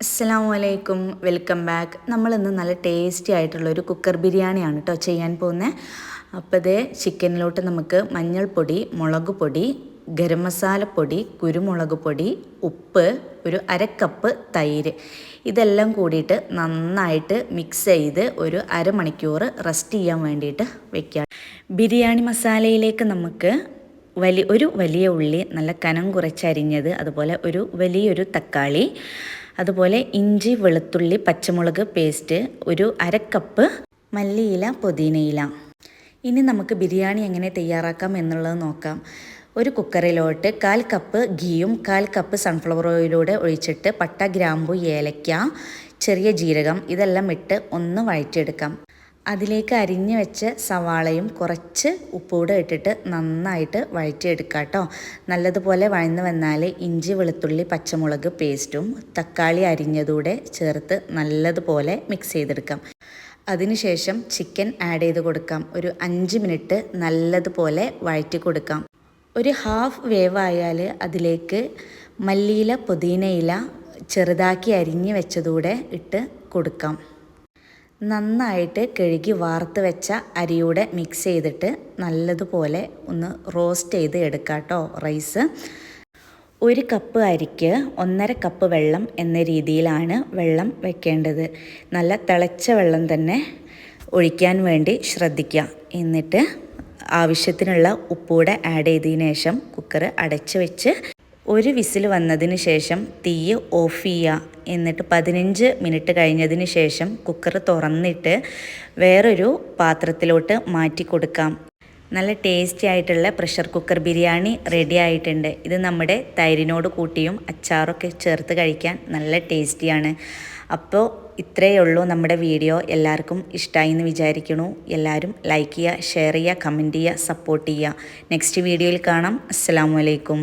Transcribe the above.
അസ്സാം വലൈക്കും welcome back. നമ്മളിന്ന് നല്ല ടേസ്റ്റി ആയിട്ടുള്ള ഒരു കുക്കർ ബിരിയാണിയാണ് കേട്ടോ ചെയ്യാൻ പോകുന്നത് അപ്പോൾ ഇതേ ചിക്കനിലോട്ട് നമുക്ക് മഞ്ഞൾപ്പൊടി മുളക് പൊടി ഗരം മസാലപ്പൊടി കുരുമുളക് പൊടി ഉപ്പ് ഒരു അരക്കപ്പ് തൈര്. ഇതെല്ലാം കൂടിയിട്ട് നന്നായിട്ട് മിക്സ് ചെയ്ത് ഒരു അരമണിക്കൂർ റെസ്റ്റ് ചെയ്യാൻ വേണ്ടിയിട്ട് വെക്കുക ബിരിയാണി മസാലയിലേക്ക് നമുക്ക് വലിയ ഒരു വലിയ ഉള്ളി നല്ല കനം കുറച്ചരിഞ്ഞത് അതുപോലെ ഒരു വലിയൊരു തക്കാളി അതുപോലെ ഇഞ്ചി വെളുത്തുള്ളി പച്ചമുളക് പേസ്റ്റ് ഒരു അരക്കപ്പ് മല്ലിയില പുതിനയില. ഇനി നമുക്ക് ബിരിയാണി എങ്ങനെ തയ്യാറാക്കാം എന്നുള്ളത് നോക്കാം. ഒരു കുക്കറിലോട്ട് കാൽ കപ്പ് ഗീയും കാൽ കപ്പ് സൺഫ്ലവർ ഓയിലൂടെ ഒഴിച്ചിട്ട് പട്ട ഗ്രാമ്പു ഏലക്ക ചെറിയ ജീരകം ഇതെല്ലാം ഇട്ട് ഒന്ന് വഴറ്റിയെടുക്കാം. അതിലേക്ക് അരിഞ്ഞു വെച്ച സവാളയും കുറച്ച് ഉപ്പൂടെ ഇട്ടിട്ട് നന്നായിട്ട് വഴറ്റിയെടുക്കുക കേട്ടോ. നല്ലതുപോലെ വഴന്ന് വന്നാൽ ഇഞ്ചി വെളുത്തുള്ളി പച്ചമുളക് പേസ്റ്റും തക്കാളി അരിഞ്ഞതൂടെ ചേർത്ത് നല്ലതുപോലെ മിക്സ് ചെയ്തെടുക്കാം. അതിനുശേഷം ചിക്കൻ ആഡ് ചെയ്ത് കൊടുക്കാം. ഒരു അഞ്ച് മിനിറ്റ് നല്ലതുപോലെ വഴറ്റി കൊടുക്കാം. ഒരു ഹാഫ് വേവ് ആയാൽ അതിലേക്ക് മല്ലിയില പുതിനയില ചെറുതാക്കി അരിഞ്ഞ് വെച്ചതൂടെ ഇട്ട് കൊടുക്കാം. നന്നായിട്ട് കഴുകി വാർത്ത് വെച്ച അരിയൂടെ മിക്സ് ചെയ്തിട്ട് നല്ലതുപോലെ ഒന്ന് റോസ്റ്റ് ചെയ്ത് എടുക്കാം കേട്ടോ റൈസ് ഒരു കപ്പ് അരിക്ക് ഒന്നര കപ്പ് വെള്ളം എന്ന രീതിയിലാണ് വെള്ളം വെക്കേണ്ടത്. നല്ല തിളച്ച വെള്ളം തന്നെ ഒഴിക്കാൻ വേണ്ടി ശ്രദ്ധിക്കുക. എന്നിട്ട് ആവശ്യത്തിനുള്ള ഉപ്പൂടെ ആഡ് ചെയ്തതിന് ശേഷം കുക്കർ അടച്ച് വെച്ച് ഒരു വിസിൽ വന്നതിന് ശേഷം തീ ഓഫ് ചെയ്യുക. എന്നിട്ട് പതിനഞ്ച് മിനിറ്റ് കഴിഞ്ഞതിന് ശേഷം കുക്കർ തുറന്നിട്ട് വേറൊരു പാത്രത്തിലോട്ട് മാറ്റി കൊടുക്കാം. നല്ല ടേസ്റ്റി ആയിട്ടുള്ള പ്രഷർ കുക്കർ ബിരിയാണി റെഡി ആയിട്ടുണ്ട്. ഇത് നമ്മുടെ തൈരിനോട് കൂട്ടിയും അച്ചാറൊക്കെ ചേർത്ത് കഴിക്കാൻ നല്ല ടേസ്റ്റിയാണ് അപ്പോൾ ഇത്രയേ ഉള്ളൂ നമ്മുടെ വീഡിയോ. എല്ലാവർക്കും ഇഷ്ടമായി എന്ന് വിചാരിക്കുന്നു. എല്ലാവരും ലൈക്ക് ചെയ്യുക ഷെയർ ചെയ്യുക കമന്റ് ചെയ്യുക സപ്പോർട്ട് ചെയ്യുക. നെക്സ്റ്റ് വീഡിയോയിൽ കാണാം. അസ്സാം വലൈക്കും